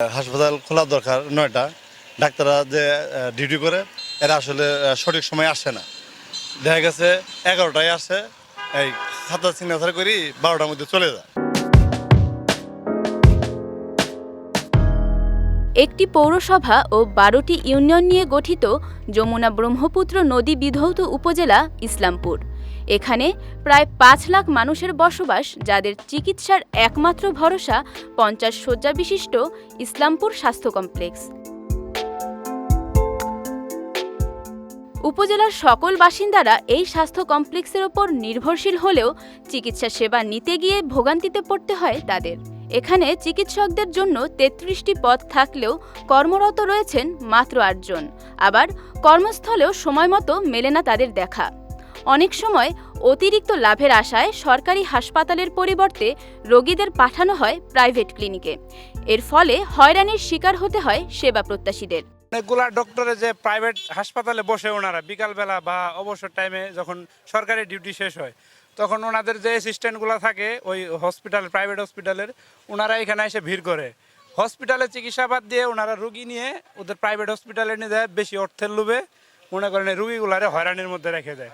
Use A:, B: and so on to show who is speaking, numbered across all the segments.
A: হাসপাতাল খোলা দরকার নয়টা। ডাক্তাররা যে ডিউটি করে, এরা আসলে সঠিক সময় আসে না। দেখা গেছে এগারোটায় আসে, এই খাতা সিগনেচার করি বারোটার মধ্যে চলে যায়।
B: একটি পৌরসভা ও বারোটি ইউনিয়ন নিয়ে গঠিত যমুনা ব্রহ্মপুত্র নদী বিধৌত উপজেলা ইসলামপুর। এখানে প্রায় পাঁচ লাখ মানুষের বসবাস, যাদের চিকিৎসার একমাত্র ভরসা পঞ্চাশ শয্যা বিশিষ্ট ইসলামপুর স্বাস্থ্য কমপ্লেক্স। উপজেলার সকল বাসিন্দারা এই স্বাস্থ্য কমপ্লেক্সের ওপর নির্ভরশীল হলেও চিকিৎসা সেবা নিতে গিয়ে ভোগান্তিতে পড়তে হয় তাদের। এখানে চিকিৎসকদের জন্য তেত্রিশটি পদ থাকলেও কর্মরত রয়েছেন মাত্র আটজন। আবার কর্মস্থলেও সময় মতো মেলে না তাদের দেখা। অনেক সময় অতিরিক্ত লাভের আশায় সরকারি হাসপাতালের পরিবর্তে রোগীদের পাঠানো হয় প্রাইভেট ক্লিনিকে। এর ফলে হয়রানির শিকার হতে হয় সেবা প্রত্যাশীদের।
C: অনেকগুলা ডক্টরে যে প্রাইভেট হাসপাতালে বসে ওনারা, বিকালবেলা বা অবসর টাইমে যখন সরকারি ডিউটি শেষ হয় তখন ওনাদের যে অ্যাসিস্ট্যান্টগুলো থাকে, ওই হসপিটাল প্রাইভেট হসপিটালের ওনারা এখানে এসে ভিড় করে। হসপিটালে চিকিৎসা বাদ দিয়ে ওনারা রুগী নিয়ে ওদের প্রাইভেট হসপিটালে নিয়ে যায়, বেশি অর্থের লোভে মনে করেন রুগীগুলারে হয়রানির মধ্যে রেখে দেয়।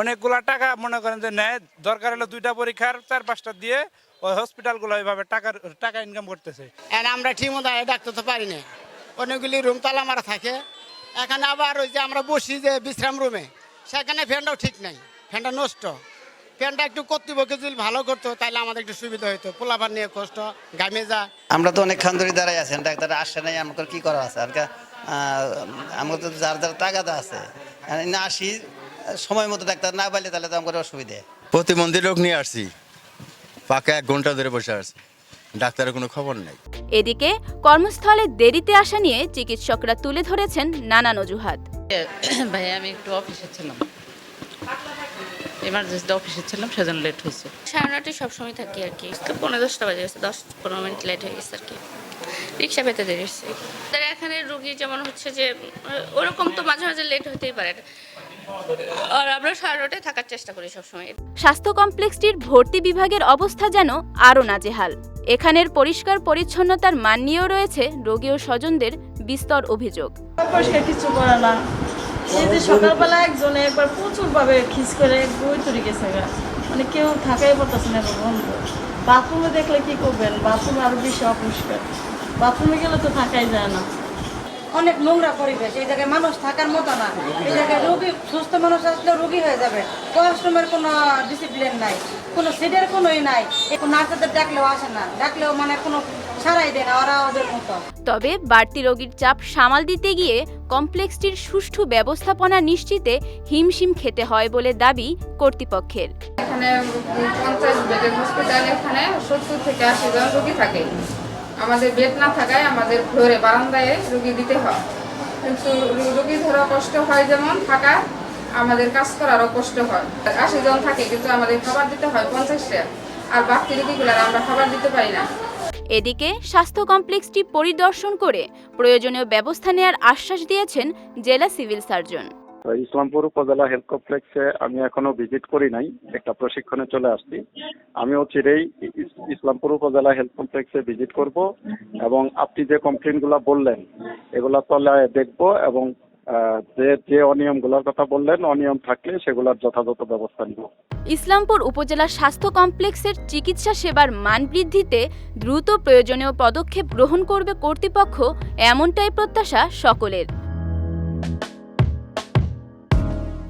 C: অনেকগুলা টাকা মনে করেন যে নেয়, দরকার হলে দুইটা পরীক্ষার চার পাঁচটা দিয়ে ওই হসপিটালগুলো ওইভাবে টাকার, টাকা ইনকাম করতেছে।
D: আমরা ঠিক মতো ডাক্তার তো পারি না। অনেকগুলি রুম তালা মারা থাকে। এখানে আবার ওই যে আমরা বসি যে বিশ্রাম রুমে সেখানে ফ্যানটাও ঠিক নাই। ফ্যানটা নষ্ট। ফ্যানটা একটু কর্তৃপক্ষ যদি ভালো করতো তাহলে আমাদের একটু সুবিধা হতো পোলাবার নিয়ে কষ্ট গামে যা
E: আমরা তো অনেক খান ধরে দাঁড়াই আছেন ডাক্তার আসে নাই আমাদের কি করা আছে? আর আমাদের তো যার যার টাকাটা আছে। না আসি সময় মতো ডাক্তার না পাইলে তাহলে তো আমাদের অসুবিধে।
F: প্রতিবন্ধী লোক নিয়ে আসছি। পাকা এক ঘণ্টা ধরে বসে আসছি ডাক্তারের কোনো খবর নাই।
B: এদিকে কর্মস্থলে দেরিতে আসা নিয়ে চিকিৎসকরা তুলে ধরেছেন নানান অজুহাত।
G: ভাই আমি একটু অফিসে ছিলাম। এমার্জেন্সি অফিসে ছিলাম সেজন্য লেট হয়েছে।
H: সাড়ে নটায় সবসময় থাকি আর কি। পনেরো দশটা বাজে গেছে দশ পনেরো মিনিট লেট হয়ে গেছে আর কি। রিক্সা পেতে দেরি হচ্ছে তার এখানে রুগী যেমন হচ্ছে যে ওরকম তো মাঝে মাঝে লেট হতেই পারে। আর আমরা সাড়ে নটায় থাকার চেষ্টা করি সবসময়।
B: স্বাস্থ্য কমপ্লেক্সটির ভর্তি বিভাগের অবস্থা যেন আরও নাজেহাল। এখানের পরিষ্কার পরিচ্ছন্নতার মান নিয়েও রয়েছে রোগী ও স্বজনদের বিস্তর অভিযোগ।
I: পরিষ্কার কিছু করে না। এই সকালবেলা একজনে একবার প্রচুর ভাবে খিস করে বই তৈরি গেছে মানে কেউ থাকাই পারতেছে না বন্ধ। বাথরুমে দেখলে কি করবেন? বাথরুমে আরও বেশি অপরিষ্কার। বাথরুমে গেলে তো থাকাই যায় না।
J: অনেক নোংরা পরিবেশ। এই জায়গায় মানুষ থাকার মতো না। এই জায়গায় রোগী সুস্থ মানুষ আসলে রোগী হয়ে যাবে। ওয়াশরুমের কোনো ডিসিপ্লিন নাই। কোনো সিটের কোনোই নাই। এখন নার্সদের ডাকলেও আসে না। ডাকলেও মানে কোনো সারাই দেয় না। ওরা ওদের মতো।
B: তবে বাড়তি রোগীর চাপ সামাল দিতে গিয়ে কমপ্লেক্সটির সুষ্ঠু ব্যবস্থাপনা নিশ্চিতে হিমশিম খেতে হয় বলে দাবি কর্তৃপক্ষের।
K: এখানে পঞ্চাশ বেডের হসপিটাল এখানে সত্তর থেকে আশি জন রোগী থাকে। আমাদের বেড না থাকায় আমাদের ফ্লোরে বারান্দায় রুগী দিতে হয়। কিন্তু রুগী ধরা কষ্ট হয় যেমন থাকা, আমাদের কাজ করারও কষ্ট হয়। আশি জন থাকে কিন্তু আমাদের খাবার দিতে হয় পঞ্চাশটা আর বাকি রোগীগুলার আমরা খাবার দিতে পারি না।
B: এদিকে স্বাস্থ্য কমপ্লেক্সটি পরিদর্শন করে প্রয়োজনীয় ব্যবস্থা নেওয়ার আশ্বাস দিয়েছেন জেলা সিভিল সার্জন।
L: ইসলামপুর উপজেলা হেলথ কমপ্লেক্সে আমি এখনও ভিজিট করি নাই, একটা প্রশিক্ষণে চলে আসছি। আমিও চিরেই ইসলামপুর উপজেলা হেলথ কমপ্লেক্সে ভিজিট করব এবং আপনি যে কমপ্লেনগুলো বললেন, এগুলা তলায় দেখব এবং যে যে অনিয়মগুলোর কথা বললেন, অনিয়ম থাকলে সেগুলোর যথাযথ ব্যবস্থা নিব।
B: ইসলামপুর উপজেলা স্বাস্থ্য কমপ্লেক্সের চিকিৎসা সেবার মান বৃদ্ধিতে দ্রুত প্রয়োজনীয় পদক্ষেপ গ্রহণ করবে কর্তৃপক্ষ, এমনটাই প্রত্যাশা সকলের।